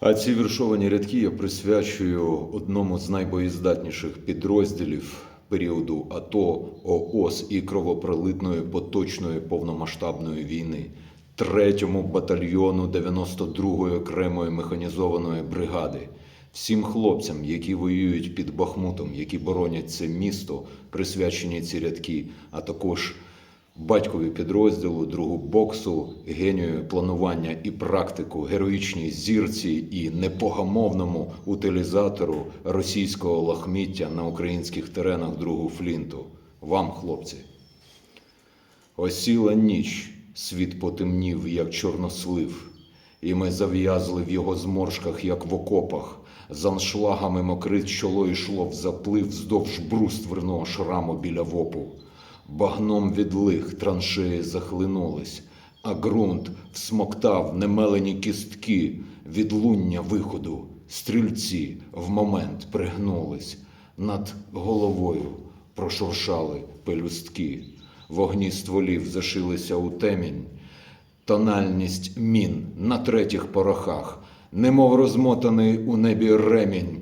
А ці віршовані рядки я присвячую одному з найбоєздатніших підрозділів періоду АТО, ООС і кровопролитної поточної повномасштабної війни, третьому батальйону 92-ї окремої механізованої бригади. Всім хлопцям, які воюють під Бахмутом, які боронять це місто, присвячені ці рядки, а також батькові підрозділу, другу боксу, генію планування і практику, героїчній зірці і непогамовному утилізатору російського лахміття на українських теренах другу флінту. Вам, хлопці. Осіла ніч, світ потемнів, як чорнослив, і ми зав'язли в його зморшках, як в окопах. З аншлагами мокрит чоло йшло в заплив вздовж брустверного шраму біля вопу. Багном відлих траншеї захлинулись, а ґрунт всмоктав немелені кістки. Від луння виходу. Стрільці в момент пригнулись, над головою прошуршали пелюстки. Вогні стволів зашилися у темінь, тональність мін на третіх порохах, немов розмотаний у небі ремінь,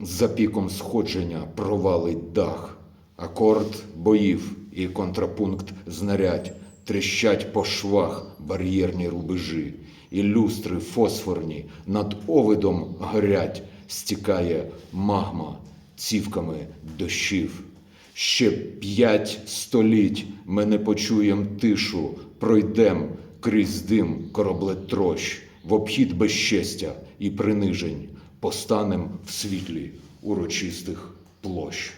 за піком сходження провалить дах, акорд боїв і контрапункт знарядь. Тріщать по швах бар'єрні рубежі, і люстри фосфорні над овидом горять, стікає магма цівками дощів. Ще п'ять століть ми не почуєм тишу, пройдем крізь дим кораблетрощ, в обхід безчестя і принижень, постанем в світлі урочистих площ.